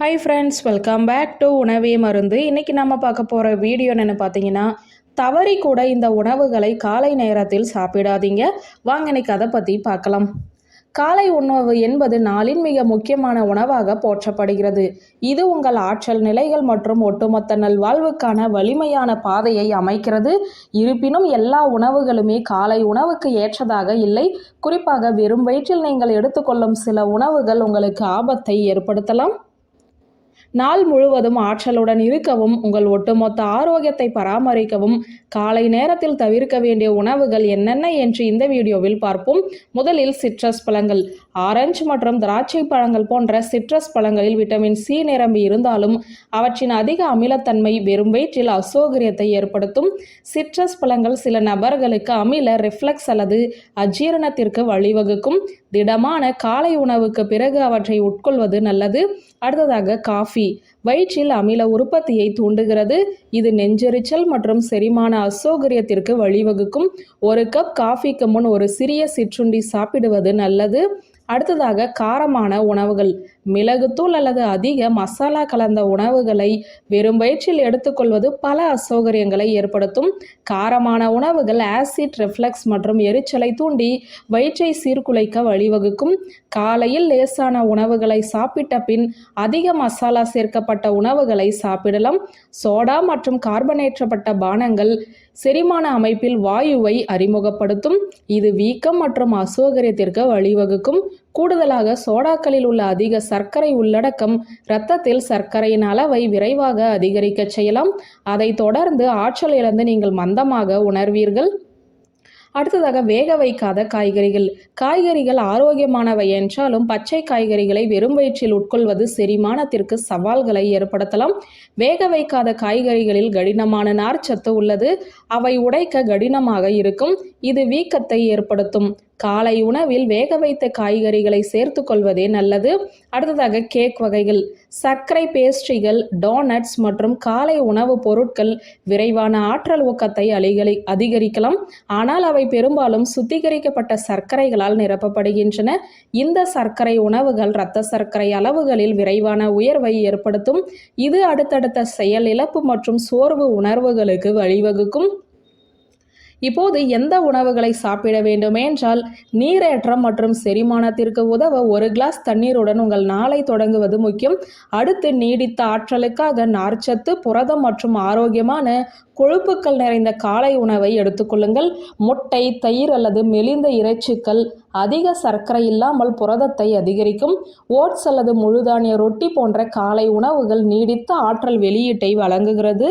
Hi friends welcome back to உணவே மருந்து. இன்றைக்கி நம்ம பார்க்க போகிற வீடியோ என்னென்னு பார்த்தீங்கன்னா தவறி கூட இந்த உணவுகளை காலை நேரத்தில் சாப்பிடாதீங்க. வாங்க இன்னைக்கு அதை பற்றி பார்க்கலாம். காலை உணவு என்பது நாளின் மிக முக்கியமான உணவாக போற்றப்படுகிறது. இது உங்கள் ஆற்றல் நிலைகள் மற்றும் ஒட்டுமொத்த நல்வாழ்வுக்கான வலிமையான பாதையை அமைக்கிறது. இருப்பினும் எல்லா உணவுகளுமே காலை உணவுக்கு ஏற்றதாக இல்லை. குறிப்பாக வெறும் வயிற்றில் நீங்கள் எடுத்துக்கொள்ளும் சில உணவுகள் உங்களுக்கு ஆபத்தை ஏற்படுத்தலாம். நாள் முழுவதும் ஆற்றலுடன் இருக்கவும் உங்கள் ஒட்டுமொத்த ஆரோக்கியத்தை பராமரிக்கவும் காலை நேரத்தில் தவிர்க்க வேண்டிய உணவுகள் என்னென்ன என்று இந்த வீடியோவில் பார்ப்போம். முதலில் சிட்ரஸ் பழங்கள். ஆரஞ்சு மற்றும் திராட்சை பழங்கள் போன்ற சிட்ரஸ் பழங்களில் விட்டமின் சி நிரம்பி இருந்தாலும் அவற்றின் அதிக அமிலத்தன்மை வெறும் வயிற்றில் அசௌகரியத்தை ஏற்படுத்தும். சிட்ரஸ் பழங்கள் சில நபர்களுக்கு அமில ரிஃப்ளெக்ஸ் அல்லது அஜீரணத்திற்கு வழிவகுக்கும். திடமான காலை உணவுக்கு பிறகு அவற்றை உட்கொள்வது நல்லது. அடுத்ததாக காஃபி. வயிற்றில் அமில உற்பத்தியை தூண்டுகிறது. இது நெஞ்செரிச்சல் மற்றும் செரிமான அசௌகரியத்திற்கு வழிவகுக்கும். ஒரு கப் காஃபிக்கு முன் ஒரு சிறிய சிற்றுண்டி சாப்பிடுவது நல்லது. அடுத்ததாக காரமான உணவுகள். மிளகுத்தூள் அல்லது அதிக மசாலா கலந்த உணவுகளை வெறும் வயிற்றில் எடுத்துக்கொள்வது பல அசௌகரியங்களை ஏற்படுத்தும். காரமான உணவுகள் ஆசிட் ரெஃப்ளெக்ஸ் மற்றும் எரிச்சலை தூண்டி வயிற்றை சீர்குலைக்க வழிவகுக்கும். காலையில் லேசான உணவுகளை சாப்பிட்ட பின் அதிக மசாலா சேர்க்கப்பட்ட உணவுகளை சாப்பிடலாம். சோடா மற்றும் கார்பனேற்றப்பட்ட பானங்கள் செரிமான அமைப்பில் வாயுவை அறிமுகப்படுத்தும். இது வீக்கம் மற்றும் அசௌகரியத்திற்கு வழிவகுக்கும். கூடுதலாக சோடாக்களில் உள்ள அதிக சர்க்கரை உள்ளடக்கம் இரத்தத்தில் சர்க்கரையின் அளவை விரைவாக அதிகரிக்கச் செய்யலாம். அதை தொடர்ந்து ஆற்றல் இழந்து நீங்கள் மந்தமாக உணர்வீர்கள். அடுத்ததாக வேக வைக்காத காய்கறிகள். காய்கறிகள் ஆரோக்கியமானவை என்றாலும் பச்சை காய்கறிகளை வெறும் வயிற்றில் உட்கொள்வது செரிமானத்திற்கு சவால்களை ஏற்படுத்தலாம். வேக வைக்காத காய்கறிகளில் கடினமான நார்ச்சத்து உள்ளது. அவை உடைக்க கடினமாக இருக்கும். இது வீக்கத்தை ஏற்படுத்தும். காலை உணவில் வேக வைத்த காய்கறிகளை சேர்த்து கொள்வதே நல்லது. அடுத்ததாக கேக் வகைகள். சர்க்கரை பேஸ்ட்ரிகள் டோனட்ஸ் மற்றும் காலை உணவு பொருட்கள் விரைவான ஆற்றல் ஊக்கத்தை அலிகளை அதிகரிக்கலாம். ஆனால் அவை பெரும்பாலும் சுத்திகரிக்கப்பட்ட சர்க்கரைகளால் நிரப்பப்படுகின்றன. இந்த சர்க்கரை உணவுகள் இரத்த சர்க்கரை அளவுகளில் விரைவான உயர்வை ஏற்படுத்தும். இது அடுத்தடுத்த செயல் இழப்பு மற்றும் சோர்வு உணர்வுகளுக்கு வழிவகுக்கும். இப்போது எந்த உணவுகளை சாப்பிட வேண்டும் என்றால் நீரேற்றம் மற்றும் செரிமானத்திற்கு உதவ ஒரு கிளாஸ் தண்ணீருடன் உங்கள் நாளை தொடங்குவது முக்கியம். அடுத்து நீடித்த ஆற்றலுக்காக நார்ச்சத்து புரதம் மற்றும் ஆரோக்கியமான கொழுப்புக்கள் நிறைந்த காலை உணவை எடுத்துக்கொள்ளுங்கள் முட்டை தயிர் அல்லது மெலிந்த இறைச்சிகள் அதிக சர்க்கரை இல்லாமல் புரதத்தை அதிகரிக்கும். ஓட்ஸ் அல்லது முழுதானிய ரொட்டி போன்ற காலை உணவுகள் நீடித்த ஆற்றல் வெளியீட்டை வழங்குகிறது.